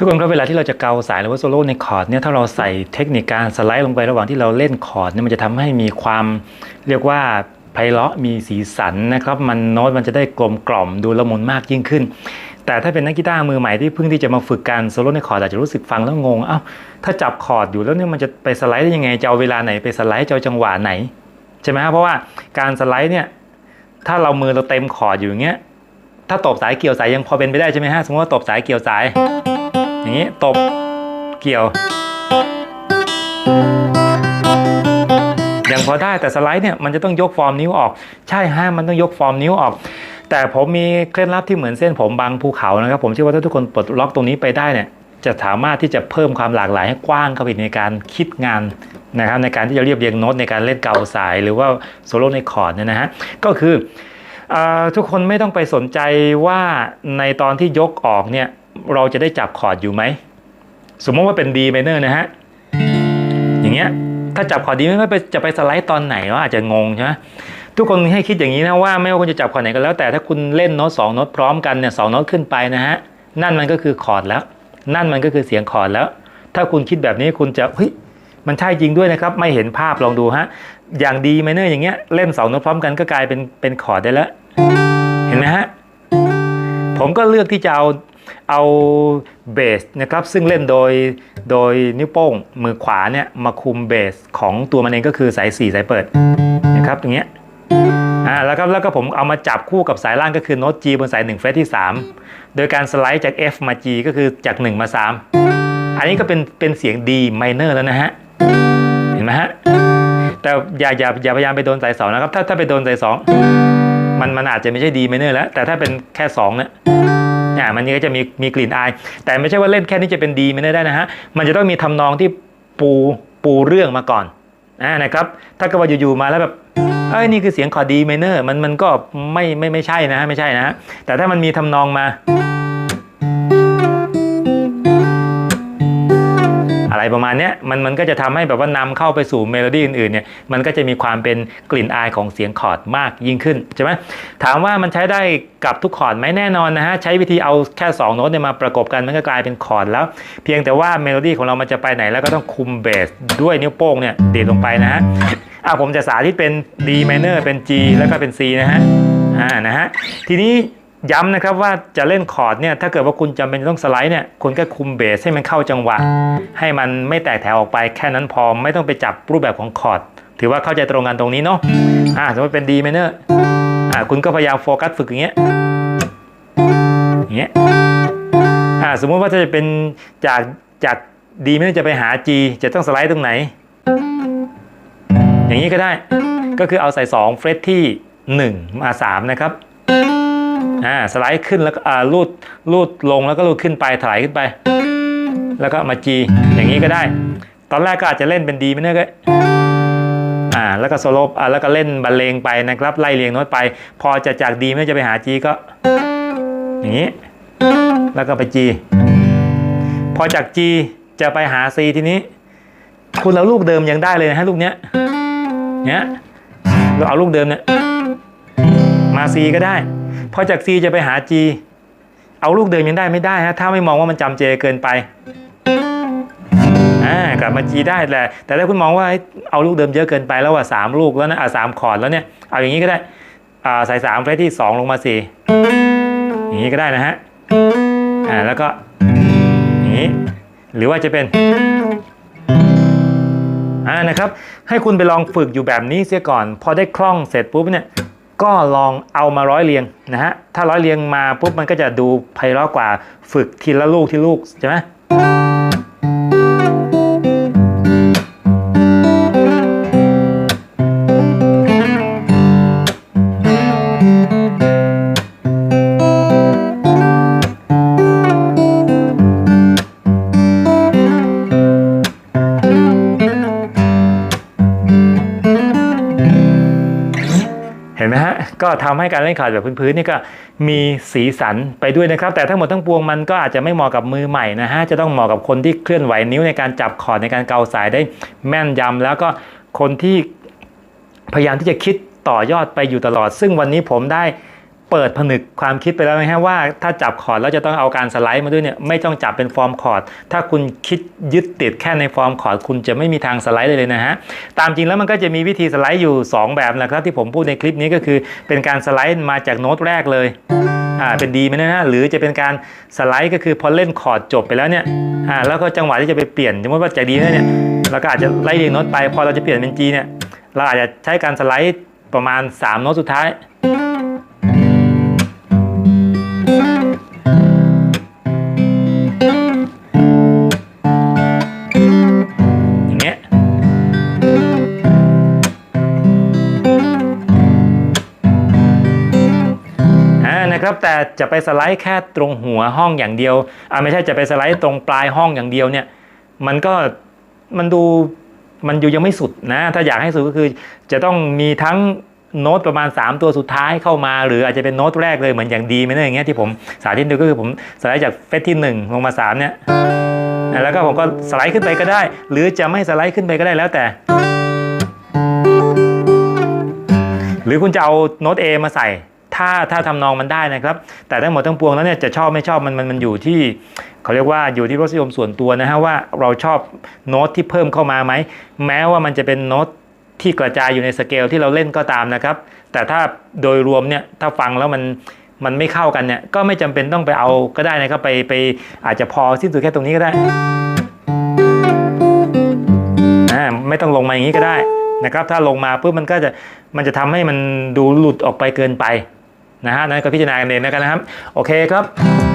ทุกคนครับเวลาที่เราจะเกาสายหรือว่าโซโล่ในคอร์ดเนี่ยถ้าเราใส่เทคนิคการสไลด์ลงไประหว่างที่เราเล่นคอร์ดเนี่ยมันจะทำให้มีความเรียกว่าไพเราะมีสีสันนะครับ มันโน้ตมันจะได้กลมกล่อมดูละมุนมากยิ่งขึ้น แต่ถ้าเป็นนักกีตาร์มือใหม่ที่เพิ่งที่จะมาฝึกการโซโล่ในคอร์ดอาจจะรู้สึกฟังแล้วงงเอ้าถ้าจับคอร์ดอยู่แล้วเนี่ยมันจะไปสไลด์ได้ยังไงจะเอาเวลาไหนไปสไลด์จะเอาจังหวะไหนใช่ไหมครับเพราะว่าการสไลด์เนี่ยถ้าเรามือเราเต็มคอร์ดอยู่อย่างเงี้ยถ้าตบสายเกี่ยวสายยังพอเป็นไปได้ใช่ไหมฮะสมมติว่าตบสายเกี่ยวสาย อย่างนี้ตบเกี่ยว ยังพอได้แต่สไลด์เนี่ยมันจะต้องยกฟอร์มนิ้วออก ใช่ฮะมันต้องยกฟอร์มนิ้วออก แต่ผมมีเคล็ดลับที่เหมือนเส้นผมบางภูเขานะครับ ผมเชื่อว่าถ้าทุกคนปลดล็อกตรงนี้ไปได้เนี่ยจะสามารถที่จะเพิ่มความหลากหลายให้กว้างเข้าไปในการคิดงานนะครับในการที่จะเรียบเรียงโน้ตในการเล่นเกาสายหรือว่าโซโล่ในคอร์ดเนี่ยนะฮะก็คืออทุกคนไม่ต้องไปสนใจว่าในตอนที่ยกออกเนี่ย เราจะได้จับคอร์ดอยู่ไหม สมมติว่าเป็น D minor นะฮะ อย่างเงี้ย ถ้าจับคอร์ด D minor ไปจะไปสไลด์ตอนไหนวะอาจจะงงใช่ไหมทุกคนให้คิดอย่างนี้นะว่าไม่ว่าคุณจะจับคอร์ดไหนก็แล้วแต่ถ้าคุณเล่นโน้ตสองโน้ตพร้อมกันเนี่ยสองโน้ตขึ้นไปนะฮะ นั่นมันก็คือคอร์ดแล้ว นั่นมันก็คือเสียงคอร์ดแล้ว ถ้าคุณคิดแบบนี้คุณจะเฮ้ยมันใช่จริงด้วยนะครับ ไม่เห็นภาพลองดูฮะ อย่าง D minor อย่างเงี้ยเล่นสองโน้ตพร้อมกันก็กลายเป็นเป็นคอร์ดได้แล้ว เห็นไหมฮะ ผมก็เลือกที่จะเอา เอาเบสนะครับซึ่งเล่นโดยโดยนิ้วโป้งมือขวาเนี่ยมาคุมเบสของตัวมันเองก็คือสาย 4 สายเปิดนะครับอย่างเงี้ยอ่าแล้วก็แล้วก็ผมเอามาจับคู่กับสายล่างก็คือโน้ต G บนสาย1เฟรที่ 3 โดยการสไลด์จาก F มา G ก็คือจาก 1 มา 3 อันนี้ก็เป็นเป็นเสียง D minor แล้วนะฮะ เห็นไหมฮะ แต่อย่าอย่าอย่าพยายามไปโดนสายสองนะครับ ถ้าถ้าไปโดนสายสองมันมันอาจจะไม่ใช่ดีไมเนอร์แล้ว แต่ถ้าเป็นแค่2เนี่ย อ่ามันนี้ก็จะมีมีกลิ่นอาย แต่ไม่ใช่ว่าเล่นแค่นี้จะเป็นดีไมเนอร์ได้นะฮะมันจะต้องมีทำนองที่ปูปูเรื่องมาก่อนอ่านะครับถ้าก็ว่าอยู่ๆมาแล้วแบบเอ้ยนี่คือเสียงคอร์ดดีไมเนอร์มันมันก็ไม่ไม่ไม่ใช่นะฮะไม่ใช่นะฮะแต่ถ้ามันมีทำนองมา ประมาณนี้มันมันก็จะทำให้แบบว่านำเข้าไปสู่เมโลดี้อื่นๆเนี่ยมันก็จะมีความเป็นกลิ่นอายของเสียงคอร์ดมากยิ่งขึ้นใช่ไหมถามว่ามันใช้ได้กับทุกคอร์ดไหมแน่นอนนะฮะใช้วิธีเอาแค่2โน้ตเนี่ยมาประกบกันมันก็กลายเป็นคอร์ดแล้ว เพียงแต่ว่าเมโลดี้ของเรามันจะไปไหนแล้วก็ต้องคุมเบสด้วยนิ้วโป้งเนี่ยดีดลงไปนะฮะอะผมจะสาธิตเป็น D minor เป็น G แล้วก็เป็น C นะฮะอ่านะฮะทีนี้ ย้ำนะครับว่าจะเล่นคอร์ดเนี่ยถ้าเกิดว่าคุณจำเป็นต้องสไลด์เนี่ยคุณก็คุมเบสให้มันเข้าจังหวะ ให้มันไม่แตกแถวออกไปแค่นั้นพอไม่ต้องไปจับรูปแบบของคอร์ดถือว่าเข้าใจตรงกันตรงนี้เนาะอ่าสมมติเป็น D minor อ่าคุณก็พยายามโฟกัสฝึกอย่างเงี้ยอย่างเงี้ยอ่าสมมุติว่าจะเป็นจากจาก D minor จะไปหา G จะต้องสไลด์ตรงไหน อย่างนี้ก็ได้ก็คือเอาใส่2เฟรตที่1มา3นะครับ อ่าสไลด์ขึ้นแล้วก็อ่าลูดลูดลงแล้วก็ลูดขึ้นไปถลายขึ้นไป แล้วก็มา G อย่างนี้ก็ได้ ตอนแรกก็อาจจะเล่นเป็น D ไม่เนอก็อ่าแล้วก็โซโลอ่าแล้วก็เล่นบรรเลงไปนะครับไล่เรียงโน้ตไป พอจะจาก D ไม่จะไปหา G ก็ อย่างนี้ แล้วก็ไป G พอจาก G จะไปหา C ทีนี้ คุณเอาลูกเดิมยังได้เลยนะฮะลูกเนี้ยเนี้ยเราเอาลูกเดิมเนี่ยมา C ก็ได้ พอจาก C จะไปหา G เอาลูกเดิมยังได้ไม่ได้ฮะถ้าไม่มองว่ามันจำเจเกินไปกลับมา G ได้แหละแต่ถ้าคุณมองว่าเอาลูกเดิมเยอะเกินไปแล้วว่าสามลูกแล้วนะอ่าสามคอร์ดแล้วเนี่ยเอาอย่างนี้ก็ได้อ่าใส่สามเฟรที่สองลงมาสี่อย่างนี้ก็ได้นะฮะอ่าแล้วก็อย่างนี้หรือว่าจะเป็นอ่านะครับให้คุณไปลองฝึกอยู่แบบนี้เสียก่อน พอได้คล่องเสร็จปุ๊บเนี่ย ก็ลองเอามาร้อยเรียงนะฮะถ้าร้อยเรียงมาปุ๊บมันก็จะดูไพเราะกว่าฝึกทีละลูกที่ลูกใช่ไหม ก็ทำให้การเล่นขาดแบบพื้นๆนี่ก็มีสีสันไปด้วยนะครับ แต่ทั้งหมดทั้งปวงมันก็อาจจะไม่เหมาะกับมือใหม่นะฮะจะต้องเหมาะกับคนที่เคลื่อนไหวนิ้วในการจับคอร์ดในการเกาสายได้แม่นยำแล้วก็คนที่พยายามที่จะคิดต่อยอดไปอยู่ตลอด ซึ่งวันนี้ผมได้ เปิดผนึกความคิดไปแล้วไหมฮะว่าถ้าจับคอร์ดแล้วจะต้องเอาการสไลด์มาด้วยเนี่ยไม่ต้องจับเป็นฟอร์มคอร์ดถ้าคุณคิดยึดติดแค่ในฟอร์มคอร์ดคุณจะไม่มีทางสไลด์เลยเลยนะฮะตามจริงแล้วมันก็จะมีวิธีสไลด์อยู่ 2 แบบนะครับที่ผมพูดในคลิปนี้ก็คือ เป็นการสไลด์มาจากโน้ตแรกเลยอ่าเป็นดีไหมนะฮะหรือจะเป็นการสไลด์ก็คือพอเล่นคอร์ดจบไปแล้วเนี่ยอ่าแล้วก็จังหวะที่จะไปเปลี่ยนสมมติว่าจากดีเนี่ยเราก็อาจจะไล่เรียงโน้ตไปพอเราจะเปลี่ยนเป็น G เนี่ยเราอาจจะใช้การสไลด์ประมาณ3โน้ตสุดท้าย แต่จะไปสไลด์แค่ตรงหัวห้องอย่างเดียวอ่าไม่ใช่จะไปสไลด์ตรงปลายห้องอย่างเดียวเนี่ย มันก็มันดูมันอยู่ยังไม่สุดนะ ถ้าอยากให้สุดก็คือ จะต้องมีทั้งโน้ตประมาณ 3 ตัวสุดท้ายเข้ามา หรืออาจจะเป็นโน้ตแรกเลยเหมือนอย่างดีไหมเนี่ยอย่างเงี้ยที่ผมสาธิตดูก็คือผมสไลด์จากเฟสที่ 1 ลงมา 3 เนี่ยแล้วก็ผมก็สไลด์ขึ้นไปก็ได้ หรือจะไม่สไลด์ขึ้นไปก็ได้แล้วแต่ หรือคุณจะเอาโน้ต A มาใส่ ถ้าถ้าทำนองมันได้นะครับ แต่ทั้งหมดทั้งปวงแล้วเนี่ยจะชอบไม่ชอบมันมันมันอยู่ที่เขาเรียกว่าอยู่ที่รสนิยมส่วนตัวนะฮะว่าเราชอบโน้ตที่เพิ่มเข้ามาไหมแม้ว่ามันจะเป็นโน้ตที่กระจายอยู่ในสเกลที่เราเล่นก็ตามนะครับ แต่ถ้าโดยรวมเนี่ยถ้าฟังแล้วมันมันไม่เข้ากันเนี่ยก็ไม่จำเป็นต้องไปเอาก็ได้นะครับไปไปอาจจะพอสิ้นสุดแค่ตรงนี้ก็ได้อ่าไม่ต้องลงมาอย่างนี้ก็ได้นะครับ ถ้าลงมาปุ๊บมันก็จะมันจะทำให้มันดูหลุดออกไปเกินไป นะฮะนั่นก็พิจารณากันเองแล้วกันนะครับ โอเคครับ